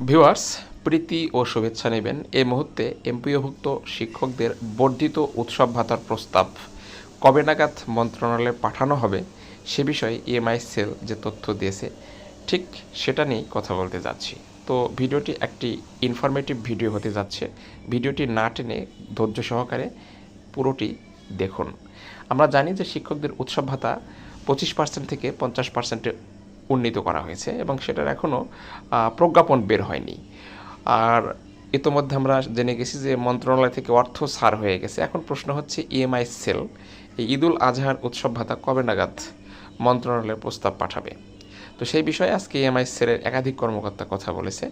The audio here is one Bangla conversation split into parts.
ভিউয়ার্স, প্রীতি ও শুভেচ্ছা নেবেন। এই মুহূর্তে এমপিওভুক্ত শিক্ষকদের বর্ধিত উৎসব ভাতার প্রস্তাব। কবে নাগাদ মন্ত্রণালয়ে পাঠানো হবে, সে বিষয়ে ইএমআই সেল যে তথ্য দিয়েছে, ঠিক সেটা নিয়েই কথা বলতে যাচ্ছি। তো ভিডিওটি একটি ইনফরমেটিভ ভিডিও হতে যাচ্ছে। ভিডিওটি না টেনে ধৈর্য সহকারে পুরোটি দেখুন। আমরা জানি যে শিক্ষকদের উৎসব ভাতা পঁচিশ পার্সেন্ট থেকে পঞ্চাশ পার্সেন্টে উন্নীত করা হয়েছে এবং সেটার এখনও প্রজ্ঞাপন বের হয়নি। আর ইতোমধ্যে আমরা জেনে গেছি যে মন্ত্রণালয় থেকে অর্থ সার হয়ে গেছে। এখন প্রশ্ন হচ্ছে, ইএমআই সেল, এই ঈদুল আজহার উৎসব ভাতা কবে নাগাদ মন্ত্রণালয়ে প্রস্তাব পাঠাবে? তো সেই বিষয়ে আজকে ইএমআই সেলের একাধিক কর্মকর্তা কথা বলেছে।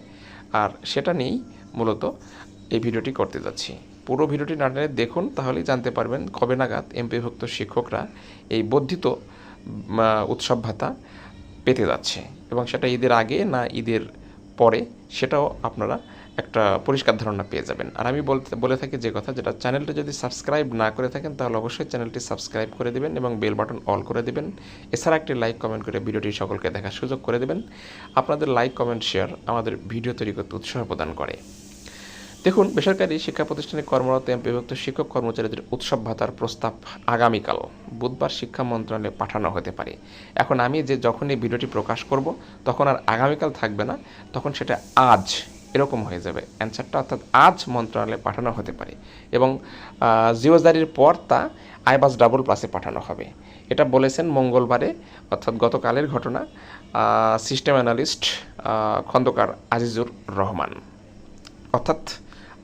আর সেটা নিয়েই মূলত এই ভিডিওটি করতে যাচ্ছি। পুরো ভিডিওটি না দেখুন, তাহলেই জানতে পারবেন কবে নাগাদ এমপিভুক্ত শিক্ষকরা এই বর্ধিত উৎসব ভাতা পেতে যাচ্ছে এবং সেটা ঈদের আগে না ঈদের পরে সেটাও আপনারা একটা পরিষ্কার ধারণা পেয়ে যাবেন। আর আমি বলতে, বলে থাকি যে কথা, যেটা চ্যানেলটা যদি সাবস্ক্রাইব না করে থাকেন, তাহলে অবশ্যই চ্যানেলটি সাবস্ক্রাইব করে দেবেন এবং বেল বাটন অল করে দেবেন। এছাড়া একটি লাইক, কমেন্ট করে ভিডিওটি সকলকে দেখার সুযোগ করে দেবেন। আপনাদের লাইক, কমেন্ট, শেয়ার আমাদের ভিডিও তৈরি করতে উৎসাহ প্রদান করে। দেখুন, বেসরকারি শিক্ষা প্রতিষ্ঠানে কর্মরত বিভক্ত শিক্ষক কর্মচারীদের উৎসব ভাতার প্রস্তাব আগামীকাল। বুধবার শিক্ষা মন্ত্রণালয়ে পাঠানো হতে পারে। এখন আমি যে যখন এই ভিডিওটি প্রকাশ করব, তখন আর আগামীকাল থাকবে না, তখন সেটা আজ এরকম হয়ে যাবে। অ্যান্সারটা অর্থাৎ আজ মন্ত্রণালয়ে পাঠানো হতে পারে এবং জিওজারির পর তা আইবাস ডাবল প্লাসে পাঠানো হবে। এটা বলেছেন মঙ্গলবারে, অর্থাৎ গতকালের ঘটনা সিস্টেম অ্যানালিস্ট খন্দকার আজিজুর রহমান। অর্থাৎ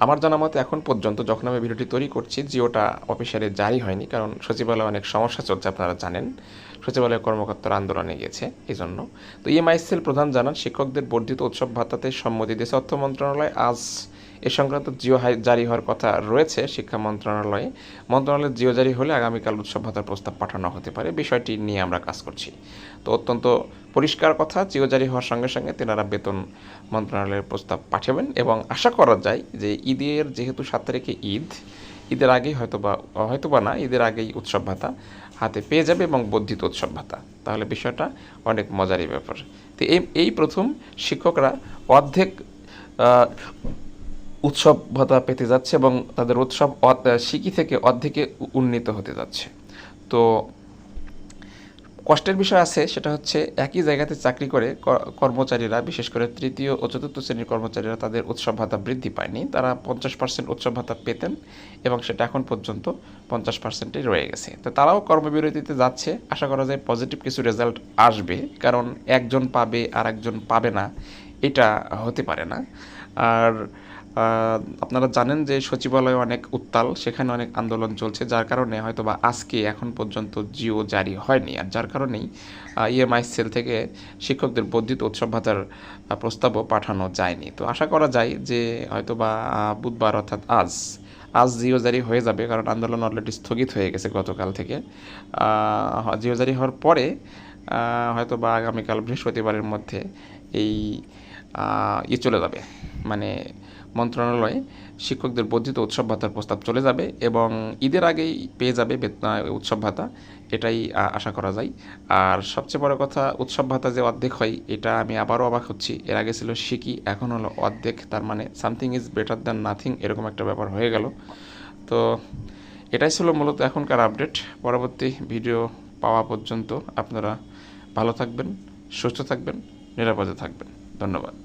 আমার জানা মতে এখন পর্যন্ত যখন আমি ভিডিওটি তৈরি করছি, জিওটা অফিসিয়ালি জারি হয়নি, কারণ সচিবালয়ে অনেক সমস্যা চলছে, আপনারা জানেন। সচিবালয়ের কর্মকর্তারা আন্দোলনে গিয়েছে এই জন্য তো ইএমআইসিএল প্রধান জানান, শিক্ষকদের বর্ধিত উৎসব ভাতাতে সম্মতি দিয়েছে অর্থ মন্ত্রণালয়। আজ এ সংক্রান্ত জিও জারি হওয়ার কথা রয়েছে শিক্ষা মন্ত্রণালয়ে। মন্ত্রণালয়ের জিও জারি হলে আগামীকাল উৎসব ভাতার প্রস্তাব পাঠানো হতে পারে। বিষয়টি নিয়ে আমরা কাজ করছি। তো অত্যন্ত পরিষ্কার কথা, জিও জারি হওয়ার সঙ্গে সঙ্গে তেনারা বেতন মন্ত্রণালয়ের প্রস্তাব পাঠাবেন এবং আশা করা যায় যে ঈদের যেহেতু সাত তারিখে ঈদ, ঈদের আগেই হয়তো বা হয়তো বা না, ঈদের আগেই উৎসব ভাতা হাতে পেয়ে যাবে এবং বর্ধিত উৎসব ভাতা। তাহলে বিষয়টা অনেক মজারই ব্যাপার। তো এই প্রথম শিক্ষকরা অর্ধেক উৎসব ভাতা পেতে যাচ্ছে এবং তাদের উৎসব সিকি থেকে অর্ধেকে উন্নীত হতে যাচ্ছে। তো কষ্টের বিষয় আছে, সেটা হচ্ছে একই জায়গাতে চাকরি করে কর্মচারীরা, বিশেষ করে তৃতীয় ও চতুর্থ শ্রেণির কর্মচারীরা তাদের উৎসব ভাতা বৃদ্ধি পায়নি। তারা পঞ্চাশ পার্সেন্ট উৎসব ভাতা পেতেন এবং সেটা এখন পর্যন্ত পঞ্চাশ পার্সেন্টই রয়ে গেছে। তো তারাও কর্মবিরতিতে যাচ্ছে। আশা করা যায় পজিটিভ কিছু রেজাল্ট আসবে, কারণ একজন পাবে আর একজন পাবে না, এটা হতে পারে না। আর আপনারা জানেন যে সচিবালয়ে অনেক উত্তাল, সেখানে অনেক আন্দোলন চলছে, যার কারণে হয়তো বা আজকে এখন পর্যন্ত জিও জারি হয়নি। আর যার কারণেই ইএমআই সেল থেকে শিক্ষকদের বর্ধিত উৎসব ভাতার প্রস্তাবও পাঠানো যায়নি। তো আশা করা যায় যে হয়তো বা বুধবার অর্থাৎ আজ আজ জিও জারি হয়ে যাবে, কারণ আন্দোলন অলরেডি স্থগিত হয়ে গেছে গতকাল থেকে। জিও জারি হওয়ার পরে হয়তো বা আগামীকাল বৃহস্পতিবারের মধ্যে এই ইয়ে চলে যাবে। মানে মন্ত্রণালয়ে শিক্ষকদের বর্ধিত উৎসব ভাতার প্রস্তাব চলে যাবে এবং ঈদের আগেই পেয়ে যাবে উৎসব ভাতা, এটাই আশা করা যায়। আর সবচেয়ে বড় কথা, উৎসব ভাতা যে অর্ধেক হয়, এটা আমি আবারও অবাক হচ্ছি। এর আগে ছিল শিকি এখন হলো অর্ধেক, তার মানে something is better than nothing, এরকম একটা ব্যাপার হয়ে গেল। তো এটাই ছিল মূলত এখনকার আপডেট। পরবর্তী ভিডিও পাওয়া পর্যন্ত আপনারা ভালো থাকবেন, সুস্থ থাকবেন, নিরাপদে থাকবেন। ধন্যবাদ